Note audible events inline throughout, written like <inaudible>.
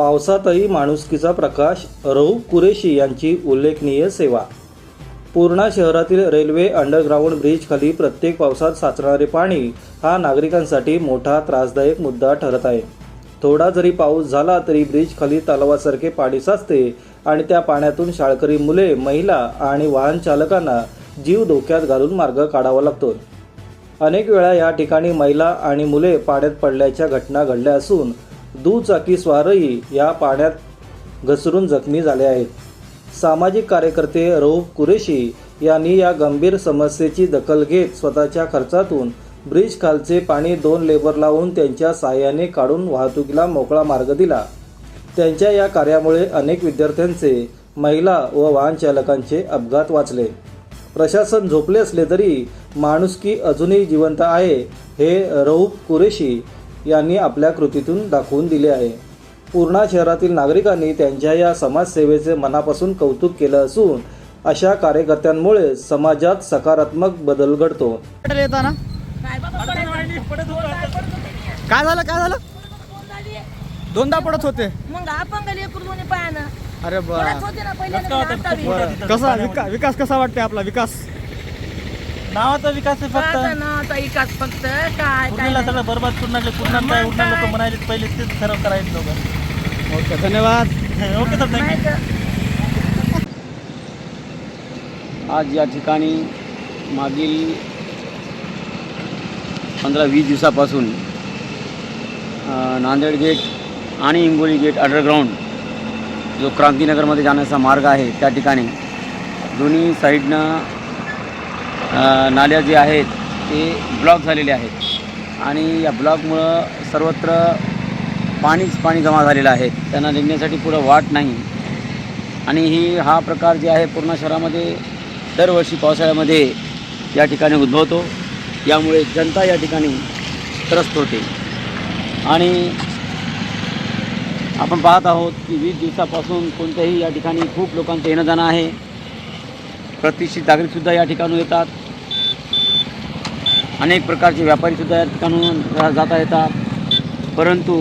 पावसातही माणुसकीचा प्रकाश रऊफ कुरेशी यांची उल्लेखनीय सेवा. पूर्णा शहरातील रेल्वे अंडरग्राऊंड ब्रिजखाली प्रत्येक पावसात साचणारे पाणी हा नागरिकांसाठी मोठा त्रासदायक मुद्दा ठरत आहे. थोडा जरी पाऊस झाला तरी ब्रिजखाली तलावासारखे पाणी साचते आणि त्या पाण्यातून शाळकरी मुले महिला आणि वाहन चालकांना जीव धोक्यात घालून मार्ग काढावा लागतो. अनेक वेळा या ठिकाणी महिला आणि मुले पाण्यात पडल्याच्या घटना घडल्या असून दुचाकीस्वारही या पाण्यात घसरून जखमी झाले आहेत. सामाजिक कार्यकर्ते रऊफ कुरेशी यांनी या गंभीर समस्येची दखल घेत स्वतःच्या खर्चातून ब्रिज खालचे पाणी दोन लेबर लावून त्यांच्या साहाय्याने काढून वाहतुकीला मोकळा मार्ग दिला. त्यांच्या या कार्यामुळे अनेक विद्यार्थ्यांचे महिला व वाहन चालकांचे अपघात वाचले. प्रशासन झोपले असले तरी माणुसकी अजूनही जिवंत आहे हे रऊफ कुरेशी यांनी आपल्या कृतीतून दाखवून दिले आहे. पूर्णा शहरातील नागरिकांनी त्यांच्या या समाजसेवेचे मनापासून कौतुक केलं असून अशा कार्यकर्त्यांमुळे समाजात सकारात्मक बदल घडतो. येताना. काय झालं काय झालं? दोनदा पडत होते. मग आपण अरे बी. बरं कसा विका विकास कसा वाटते आपला? विकास? नावाचा विकास आहे फक्त. आता ना आता इकाच फक्त. काय काय पूर्णीला सगळं बरबाद कुरणाचे कुरणार काय उडणार लोक म्हणायचे पहिले तेच खरं करायचे लोक. ओके धन्यवाद. <laughs> ओके सर थँक्यू नाही तर आज या ठिकाणी मागील पंधरा वीस दिवसापासून अ, नांदेड गेट आणि हिंगोली गेट अंडरग्राऊंड जो क्रांतीनगरमध्ये जाण्याचा मार्ग आहे त्या ठिकाणी दोन्ही साईडनं नाल्या जे आहेत ते ब्लॉक झालेले आहेत. आणि या ब्लॉकमुळं सर्वत्र पाणीच पाणी जमा झालेलं आहे. त्यांना निघण्यासाठी पुढं वाट नाही. आणि ही हा प्रकार जे आहे पूर्ण शहरामध्ये दरवर्षी पावसाळ्यामध्ये या ठिकाणी उद्भवतो. यामुळे जनता या ठिकाणी त्रस्त होते. आणि आपण पाहत आहोत की वीस दिवसापासून कोणत्याही या ठिकाणी खूप लोकांचं येणं जाणं आहे. प्रतिष्ठित नागरिकसुद्धा या ठिकाणी येतात. अनेक प्रकारचे व्यापारीसुद्धा या ठिकाणून जाता येतात परंतु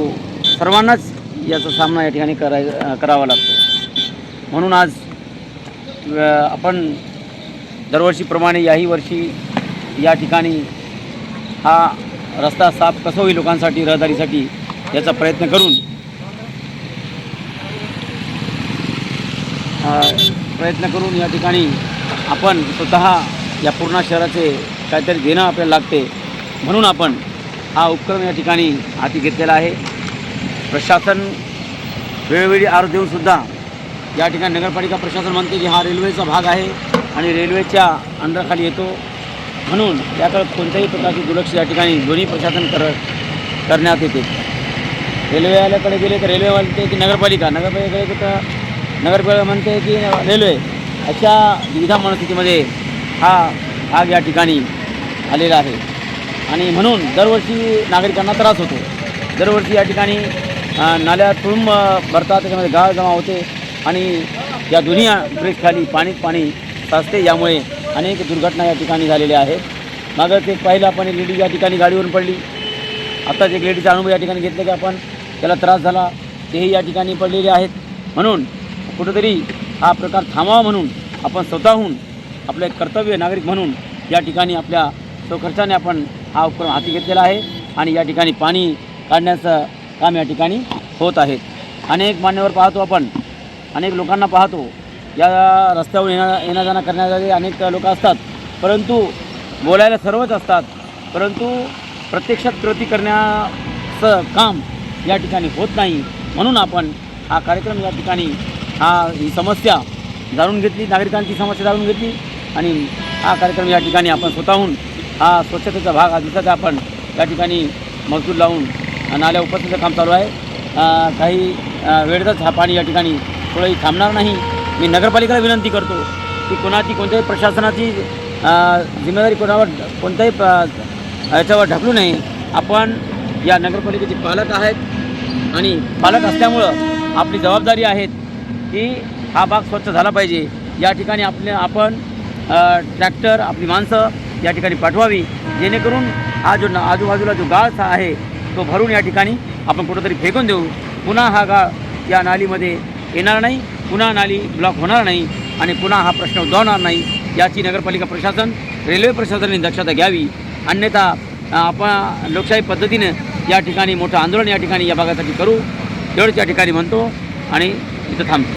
सर्वांनाच याचा सामना या ठिकाणी कराय करावा लागतो. म्हणून आज आपण दरवर्षीप्रमाणे याही वर्षी या ठिकाणी हा रस्ता साफ कसा होईल लोकांसाठी रहदारीसाठी याचा प्रयत्न करून प्रयत्न करून या ठिकाणी आपण स्वतः या पूर्ण शहराचे काहीतरी देणं आपल्याला लागते. म्हणून आपण हा उपक्रम या ठिकाणी हाती घेतलेला आहे. प्रशासन वेळोवेळी आरोप देऊनसुद्धा या ठिकाणी नगरपालिका प्रशासन म्हणते की हा रेल्वेचा भाग आहे आणि रेल्वेच्या अंडरखाली येतो. म्हणून याकडे कोणत्याही प्रकारची दुर्लक्ष या ठिकाणी दोन्ही प्रशासन कर करण्यात येते. रेल्वेवाल्याकडे गेले तर रेल्वे म्हणते की नगरपालिका नगरपालिकेकडे गेले तर नगरपालिका म्हणते की रेल्वे अशा द्विधा मनस्थितीमध्ये हा भाग या ठिकाणी आलेला आहे. आणि म्हणून दरवर्षी नागरिकांना त्रास होतो. दरवर्षी या ठिकाणी नाल्या तुळूंब भरतात त्याच्यामध्ये गाळ जमा होते आणि या दोन्ही ब्रिजखाली पाणीच पाणी साचते. यामुळे अनेक दुर्घटना या ठिकाणी झालेल्या आहेत. मागं ते पाहिलं आपण एक लेडीज या ठिकाणी गाडीवरून पडली. आत्ताच एक लेडीचा अनुभव या ठिकाणी घेतला की आपण त्याला त्रास झाला. तेही या ठिकाणी पडलेले आहेत. म्हणून कुठंतरी हा प्रकार थांबावा म्हणून आपण स्वतःहून आपलं एक कर्तव्य नागरिक म्हणून या ठिकाणी आपल्या तो खर्चाने आपण हा उपक्रम हाती घेतलेला आहे आणि या ठिकाणी पाणी काढण्याचं काम या ठिकाणी होत आहे. अनेक मान्यवर पाहतो आपण अनेक लोकांना पाहतो या रस्त्यावर येणं येणं जाणं करण्यासाठी अनेक लोक असतात परंतु बोलायला सर्वच असतात परंतु प्रत्यक्षात कृती करण्याचं काम या ठिकाणी होत नाही. म्हणून आपण हा कार्यक्रम या ठिकाणी हा ही समस्या जाणून घेतली नागरिकांची समस्या जाणून घेतली आणि हा कार्यक्रम या ठिकाणी आपण स्वतःहून हा स्वच्छतेचा भाग हा दिसत आपण या ठिकाणी मजदूर लावून नाल्या उपस्थितीचं काम चालू आहे. काही वेळेतच हा पाणी या ठिकाणी थोडंही थांबणार नाही. मी नगरपालिकेला विनंती करतो की कोणाची कोणत्याही प्रशासनाची जिम्मेदारी कोणावर कोणत्याही प- याच्यावर ढकलू नये. आपण या नगरपालिकेचे पालक आहेत आणि पालक असल्यामुळं आपली जबाबदारी आहेत की हा भाग स्वच्छ झाला पाहिजे. या ठिकाणी आपल्या आपण ट्रॅक्टर आपली माणसं या ठिकाणी पाठवावी जेणेकरून हा जो ना- आजूबाजूला जो गाळ आहे तो भरून या ठिकाणी आपण कुठंतरी फेकून देऊ. पुन्हा हा गाळ या नालीमध्ये येणार नाही पुन्हा नाली ब्लॉक होणार नाही आणि पुन्हा हा प्रश्न उद्भवणार नाही. याची नगरपालिका प्रशासन रेल्वे प्रशासनाने दक्षता घ्यावी. अन्यथा आपण लोकशाही पद्धतीनं या ठिकाणी मोठं आंदोलन या ठिकाणी या भागासाठी करू. एवढंच या ठिकाणी म्हणतो आणि इथं थांबतो.